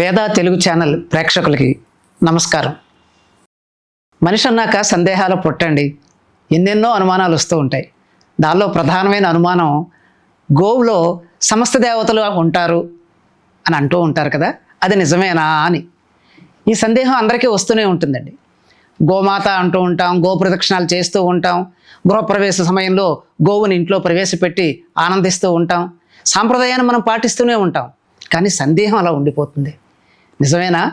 వేద తెలుగు ఛానల్ ప్రేక్షకులకి నమస్కారం. మనిషి అన్నాక సందేహాలు పుట్టండి. ఎన్నెన్నో అనుమానాలు వస్తూ ఉంటాయి. దానిలో ప్రధానమైన అనుమానం గోవులో సమస్త దేవతలు ఉంటారు అని అంటూ ఉంటారు కదా అది నిజమేనా అని. ఈ సందేహం అందరికీ వస్తూనే ఉంటుందండి. గోమాత అంటూ ఉంటాం గో ప్రదక్షిణాలు చేస్తూ ఉంటాం గృహప్రవేశ సమయంలో గోవుని ఇంట్లో ప్రవేశపెట్టి ఆనందిస్తూ ఉంటాం సాంప్రదాయాన్ని మనం పాటిస్తూనే ఉంటాం. కానీ సందేహం అలా ఉండిపోతుంది. నిజమేనా?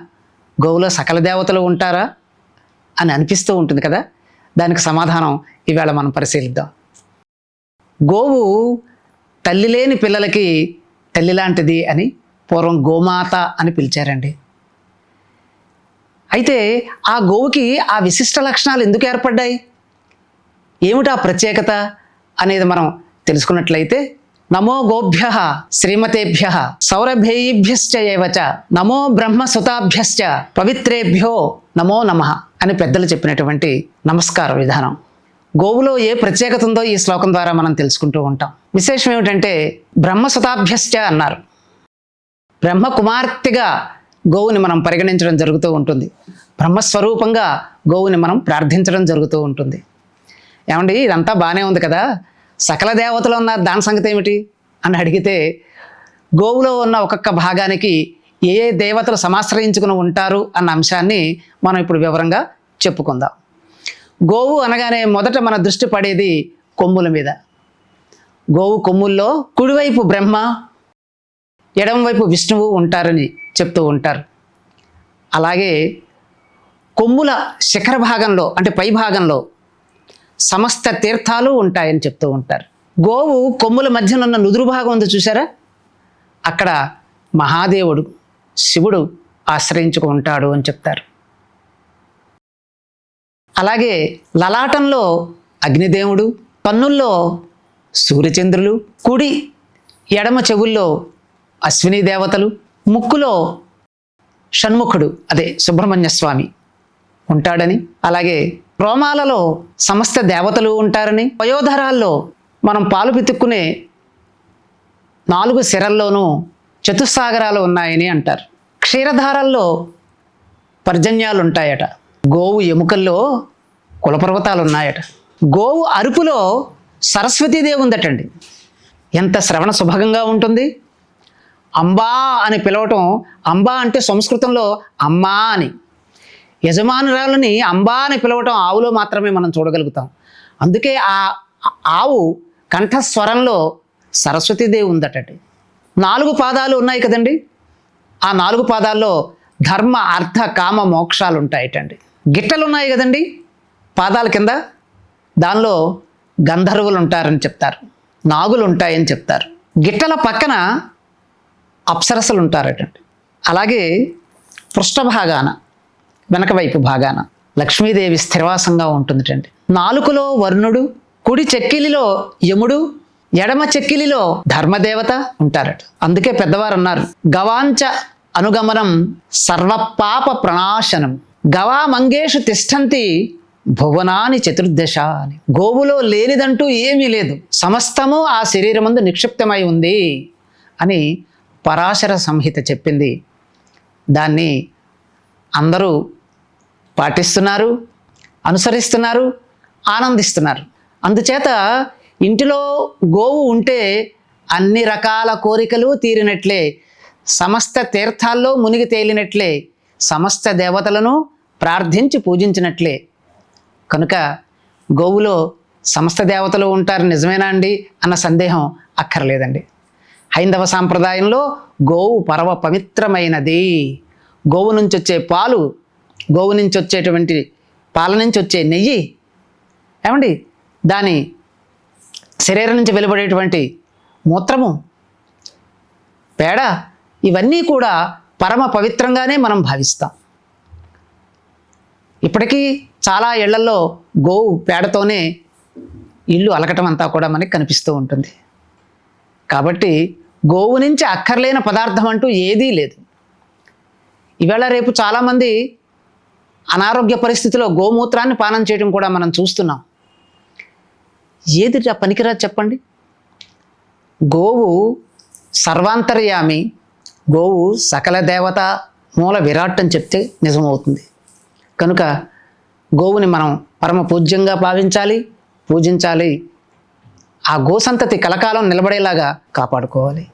గోవులో సకల దేవతలు ఉంటారా? అని అనిపిస్తూ ఉంటుంది కదా? దానికి సమాధానం ఇవాళ మనం పరిశీలిద్దాం. గోవు తల్లి లేని పిల్లలకి తల్లి లాంటిది అని పూర్వం గోమాత అని పిలిచారండి. అయితే ఆ గోవుకి ఆ విశిష్ట లక్షణాలు ఎందుకు ఏర్పడ్డాయి? ఏమిటా ప్రత్యేకత అనేది మనం తెలుసుకున్నట్లయితే నమో గోభ్య శ్రీమతేభ్య సౌరభేయిభ్యశ్చ ఏవచ నమో బ్రహ్మసుతాభ్యశ్చ పవిత్రేభ్యో నమో నమ అని పెద్దలు చెప్పినటువంటి నమస్కార విధానం. గోవులో ఏ ప్రత్యేకత ఉందో ఈ శ్లోకం ద్వారా మనం తెలుసుకుంటూ ఉంటాం. విశేషం ఏమిటంటే బ్రహ్మసుతాభ్యశ్చ అన్నారు. బ్రహ్మ కుమార్తెగా గోవుని మనం పరిగణించడం జరుగుతూ ఉంటుంది. బ్రహ్మస్వరూపంగా గోవుని మనం ప్రార్థించడం జరుగుతూ ఉంటుంది. ఏమండి ఇదంతా బాగానే ఉంది కదా? సకల దేవతలు ఉన్న దాని సంగతి ఏమిటి? అని అడిగితే గోవులో ఉన్న ఒక్కొక్క భాగానికి ఏ ఏ దేవతలు సమాశ్రయించుకుని ఉంటారు అన్న అంశాన్ని మనం ఇప్పుడు వివరంగా చెప్పుకుందాం. గోవు అనగానే మొదట మన దృష్టి పడేది కొమ్ముల మీద. గోవు కొమ్ముల్లో కుడివైపు బ్రహ్మ ఎడమవైపు విష్ణువు ఉంటారని చెప్తూ ఉంటారు. అలాగే కొమ్ముల శిఖర భాగంలో అంటే పై భాగంలో సమస్త తీర్థాలు ఉంటాయని చెప్తూ ఉంటారు. గోవు కొమ్ముల మధ్యన ఉన్న నుదురు భాగం ఉంది చూసారా అక్కడ మహాదేవుడు శివుడు ఆశ్రయించుకు ఉంటాడు అని చెప్తారు. అలాగే లలాటంలో అగ్నిదేవుడు పన్నుల్లో సూర్యచంద్రులు కుడి ఎడమ చెవుల్లో అశ్విని దేవతలు ముక్కులో షణ్ముఖుడు అదే సుబ్రహ్మణ్య స్వామి ఉంటాడని అలాగే రోమాలలో సమస్త దేవతలు ఉంటారని వయోధరాల్లో మనం పాలు పితుక్కునే నాలుగు సిరల్లోనూ చతుస్సాగరాలు ఉన్నాయని అంటారు. క్షీరధారల్లో పర్జన్యాలు ఉంటాయట గోవు ఎముకల్లో కులపర్వతాలు ఉన్నాయట గోవు అరుపులో సరస్వతీదేవి ఉందటండి. ఎంత శ్రవణ సుభగంగా ఉంటుంది. అంబా అని పిలవటం అంబా అంటే సంస్కృతంలో అమ్మా అని. యజమానురాలని అంబా అని పిలవటం ఆవులో మాత్రమే మనం చూడగలుగుతాం. అందుకే ఆ ఆవు కంఠస్వరంలో సరస్వతీదేవి ఉందటండి. నాలుగు పాదాలు ఉన్నాయి కదండి. ఆ నాలుగు పాదాల్లో ధర్మ అర్థ కామ మోక్షాలు ఉంటాయటండి. గిట్టలు ఉన్నాయి కదండి. పాదాల కింద దానిలో గంధర్వులు ఉంటారని చెప్తారు. నాగులు ఉంటాయని చెప్తారు. గిట్టల పక్కన అప్సరసలు ఉంటారటండి. అలాగే పృష్ఠభాగాన వెనక వైపు భాగాన. లక్ష్మీదేవి స్థిరవాసంగా ఉంటుందిటండి. నాలుకలో వరుణుడు కుడి చెక్కిలిలో యముడు ఎడమ చెక్కిలిలో ధర్మదేవత ఉంటారట. అందుకే పెద్దవారు అన్నారు గవాంచ అనుగమనం సర్వపాప ప్రణాశనం. గవా మంగేషు తిష్టంతి భువనాని చతుర్దశ అని. గోవులో లేనిదంటూ ఏమీ లేదు. సమస్తము ఆ శరీరమందు నిక్షిప్తమై ఉంది అని పరాశర సంహిత చెప్పింది. దాన్ని అందరూ పాటిస్తున్నారు అనుసరిస్తున్నారు ఆనందిస్తున్నారు. అందుచేత ఇంటిలో గోవు ఉంటే అన్ని రకాల కోరికలు తీరినట్లే సమస్త తీర్థాల్లో మునిగి తేలినట్లే సమస్త దేవతలను ప్రార్థించి పూజించినట్లే. కనుక గోవులో సమస్త దేవతలు ఉంటారు నిజమేనా అండి అన్న సందేహం అక్కర్లేదండి. హైందవ సాంప్రదాయంలో గోవు పరమ పవిత్రమైనది. గోవు నుంచి వచ్చే పాలు గోవు నుంచి వచ్చేటువంటి పాల నుంచి వచ్చే నెయ్యి. ఏమండి? దాని శరీరం నుంచి వెలువడేటువంటి మూత్రము పేడ ఇవన్నీ కూడా పరమ పవిత్రంగానే మనం భావిస్తాం. ఇప్పటికీ చాలా ఇళ్ళలో గోవు పేడతోనే ఇల్లు అలకటం అంతా కూడా మనకి కనిపిస్తూ ఉంటుంది. కాబట్టి గోవు నుంచి అక్కర్లేని పదార్థం అంటూ ఏదీ లేదు. ఈవేళ రేపు చాలామంది అనారోగ్య పరిస్థితిలో గోమూత్రాన్ని పానం చేయడం కూడా మనం చూస్తున్నాం. ఏది పనికిరా పనికిరాదు చెప్పండి? గోవు సర్వాంతర్యామి గోవు సకల దేవత మూల విరాట్ అని చెప్తే నిజమవుతుంది. కనుక గోవుని మనం పరమ పూజ్యంగా భావించాలి పూజించాలి. ఆ గోసంతతి కలకాలం నిలబడేలాగా కాపాడుకోవాలి.